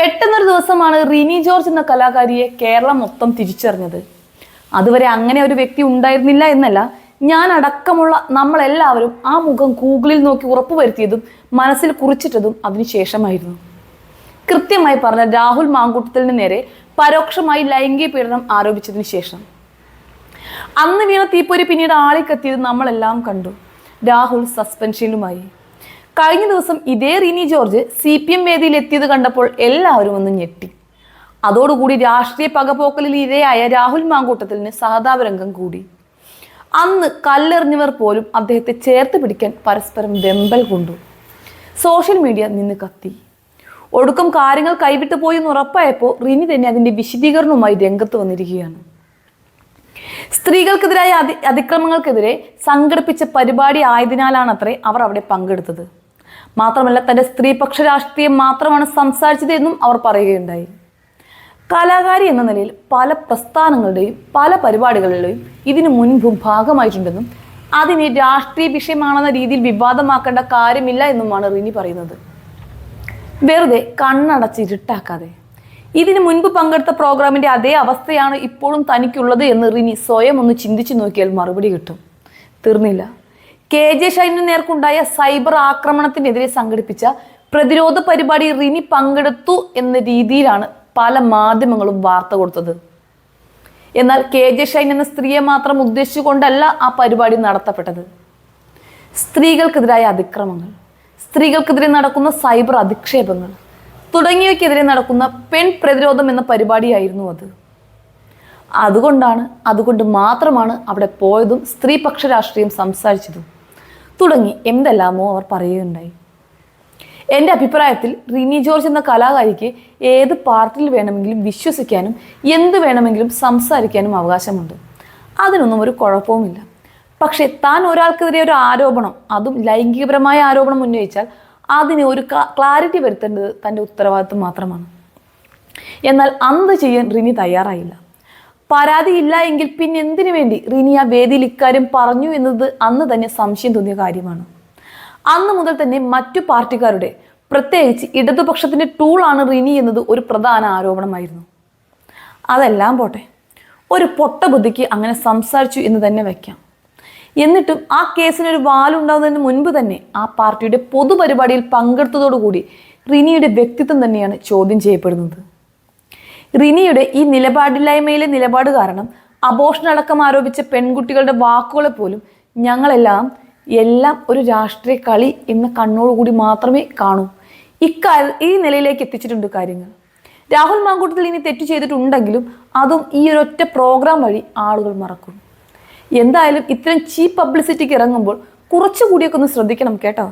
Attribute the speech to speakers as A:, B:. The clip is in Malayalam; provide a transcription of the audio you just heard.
A: പെട്ടെന്നൊരു ദിവസമാണ് റിനി ജോർജ് എന്ന കലാകാരിയെ കേരളം മൊത്തം തിരിച്ചറിഞ്ഞത്. അതുവരെ അങ്ങനെ ഒരു വ്യക്തി ഉണ്ടായിരുന്നില്ല എന്നല്ല ഞാൻ അടക്കമുള്ള നമ്മളെല്ലാവരും ആ മുഖം ഗൂഗിളിൽ നോക്കി ഉറപ്പുവരുത്തിയതും മനസ്സിൽ കുറിച്ചിട്ടതും അതിനുശേഷമായിരുന്നു കൃത്യമായി പറഞ്ഞ രാഹുൽ മാങ്കൂട്ടത്തിന് നേരെ പരോക്ഷമായി ലൈംഗിക പീഡനം ആരോപിച്ചതിന് ശേഷം. അന്ന് വീണ തീപ്പൊരി പിന്നീട് ആളിക്കത്തിയത് നമ്മളെല്ലാം കണ്ടു. രാഹുൽ സസ്പെൻഷനിലുമായി കഴിഞ്ഞ ദിവസം ഇതേ Rini George C P M വേദിയിൽ എത്തിയത് കണ്ടപ്പോൾ എല്ലാവരും ഒന്ന് ഞെട്ടി. അതോടുകൂടി രാഷ്ട്രീയ പകപോക്കലിൽ ഇരയായ രാഹുൽ മാങ്കൂട്ടത്തിന് സഹതാപരംഗം കൂടി. അന്ന് കല്ലെറിഞ്ഞവർ പോലും അദ്ദേഹത്തെ ചേർത്ത് പിടിക്കാൻ പരസ്പരം വെമ്പൽ കൊണ്ടു. സോഷ്യൽ മീഡിയ നിന്ന് കത്തി. ഒടുക്കം കാര്യങ്ങൾ കൈവിട്ടു പോയി എന്ന് ഉറപ്പായപ്പോൾ റിനി തന്നെ അതിന്റെ വിശദീകരണവുമായി രംഗത്ത് വന്നിരിക്കുകയാണ്. സ്ത്രീകൾക്കെതിരായ അതി അതിക്രമങ്ങൾക്കെതിരെ സംഘടിപ്പിച്ച പരിപാടി ആയതിനാലാണത്രേ അവർ അവിടെ പങ്കെടുത്തത്. മാത്രമല്ല തന്റെ സ്ത്രീപക്ഷ രാഷ്ട്രീയം മാത്രമാണ് സംസാരിച്ചത് എന്നും അവർ പറയുകയുണ്ടായി. കലാകാരി എന്ന നിലയിൽ പല പ്രസ്ഥാനങ്ങളുടെയും പല പരിപാടികളുടെയും ഇതിനു മുൻപും ഭാഗമായിട്ടുണ്ടെന്നും അതിനെ രാഷ്ട്രീയ വിഷയമാണെന്ന രീതിയിൽ വിവാദമാക്കേണ്ട കാര്യമില്ല എന്നുമാണ് റിനി പറയുന്നത്. വെറുതെ കണ്ണടച്ച് ഇരുട്ടാക്കാതെ. ഇതിനു മുൻപ് പങ്കെടുത്ത പ്രോഗ്രാമിന്റെ അതേ അവസ്ഥയാണ് ഇപ്പോഴും തനിക്കുള്ളത് എന്ന് റിനി സ്വയം ഒന്ന് ചിന്തിച്ചു നോക്കിയാൽ മറുപടി കിട്ടും. തീർന്നില്ല. കെ ജെ ഷൈനു നേർക്കുണ്ടായ സൈബർ ആക്രമണത്തിനെതിരെ സംഘടിപ്പിച്ച പ്രതിരോധ പരിപാടി റിനി പങ്കെടുത്തു എന്ന രീതിയിലാണ് പല മാധ്യമങ്ങളും വാർത്ത കൊടുത്തത്. എന്നാൽ കെ ജെ ഷൈൻ എന്ന സ്ത്രീയെ മാത്രം ഉദ്ദേശിച്ചുകൊണ്ടല്ല ആ പരിപാടി നടത്തപ്പെട്ടത്. സ്ത്രീകൾക്കെതിരായ അതിക്രമങ്ങൾ സ്ത്രീകൾക്കെതിരെ നടക്കുന്ന സൈബർ അധിക്ഷേപങ്ങൾ തുടങ്ങിയവയ്ക്കെതിരെ നടക്കുന്ന പെൺ പ്രതിരോധം എന്ന പരിപാടിയായിരുന്നു അത്. അതുകൊണ്ടാണ് അതുകൊണ്ട് മാത്രമാണ് അവിടെ പോയതും സ്ത്രീപക്ഷ രാഷ്ട്രീയം സംസാരിച്ചതും. തുടങ്ങി എന്തെല്ലാമോ അവർ പറയുകയുണ്ടായി. എന്റെ അഭിപ്രായത്തിൽ റിനി ജോർജ് എന്ന കലാകാരിക്ക് ഏത് പാർട്ടിയിൽ വേണമെങ്കിലും വിശ്വസിക്കാനും എന്ത് വേണമെങ്കിലും സംസാരിക്കാനും അവകാശമുണ്ട്. അതിനൊന്നും ഒരു കുഴപ്പവുമില്ല. പക്ഷേ താൻ ഒരാൾക്കെതിരെ ഒരു ആരോപണം അതും ലൈംഗികപരമായ ആരോപണം ഉന്നയിച്ചാൽ അതിന് ഒരു ക്ലാരിറ്റി വരുത്തേണ്ടത് തന്റെ ഉത്തരവാദിത്വം മാത്രമാണ്. എന്നാൽ അന്ത് ചെയ്യാൻ റിനി തയ്യാറായില്ല. പരാതിയില്ല എങ്കിൽ പിന്നെ എന്തിനു വേണ്ടി? റിനിയ വേദിയിൽ ഇക്കാര്യം പറഞ്ഞു എന്നത് അന്ന് തന്നെ സംശയം തോന്നിയ കാര്യമാണ്. അന്ന് മുതൽ തന്നെ മറ്റു പാർട്ടിക്കാരുടെ പ്രത്യേകിച്ച് ഇടതുപക്ഷത്തിന്റെ ടൂളാണ് റിനി എന്നത് ഒരു പ്രധാന ആരോപണമായിരുന്നു. അതെല്ലാം പോട്ടെ ഒരു പൊട്ട ബുദ്ധിക്ക് അങ്ങനെ സംസാരിച്ചു എന്ന് തന്നെ വെക്കാം. എന്നിട്ടും ആ കേസിനൊരു വാലുണ്ടാകുന്നതിന് മുൻപ് തന്നെ ആ പാർട്ടിയുടെ പൊതുപരിപാടിയിൽ പങ്കെടുത്തതോടുകൂടി റിനിയുടെ വ്യക്തിത്വം തന്നെയാണ് ചോദ്യം ചെയ്യപ്പെടുന്നത്. റിനിയുടെ ഈ നിലപാടില്ലായ്മയിലെ നിലപാട് കാരണം അബോഷൻ അടക്കം ആരോപിച്ച പെൺകുട്ടികളുടെ വാക്കുകളെ പോലും ഞങ്ങളെല്ലാം എല്ലാം ഒരു രാഷ്ട്രീയ കളി എന്ന കണ്ണോടുകൂടി മാത്രമേ കാണൂ. ഇക്കാര്യ ഈ നിലയിലേക്ക് എത്തിച്ചിട്ടുണ്ട് കാര്യങ്ങൾ. രാഹുൽ മാങ്കൂട്ടത്തിൽ ഇനി തെറ്റ് ചെയ്തിട്ടുണ്ടെങ്കിലും അതും ഈ ഒരൊറ്റ പ്രോഗ്രാം വഴി ആളുകൾ മറക്കും. എന്തായാലും ഇത്തരം ചീപ്പ് പബ്ലിസിറ്റിക്ക് ഇറങ്ങുമ്പോൾ കുറച്ചുകൂടിയൊക്കെ ഒന്ന് ശ്രദ്ധിക്കണം കേട്ടോ.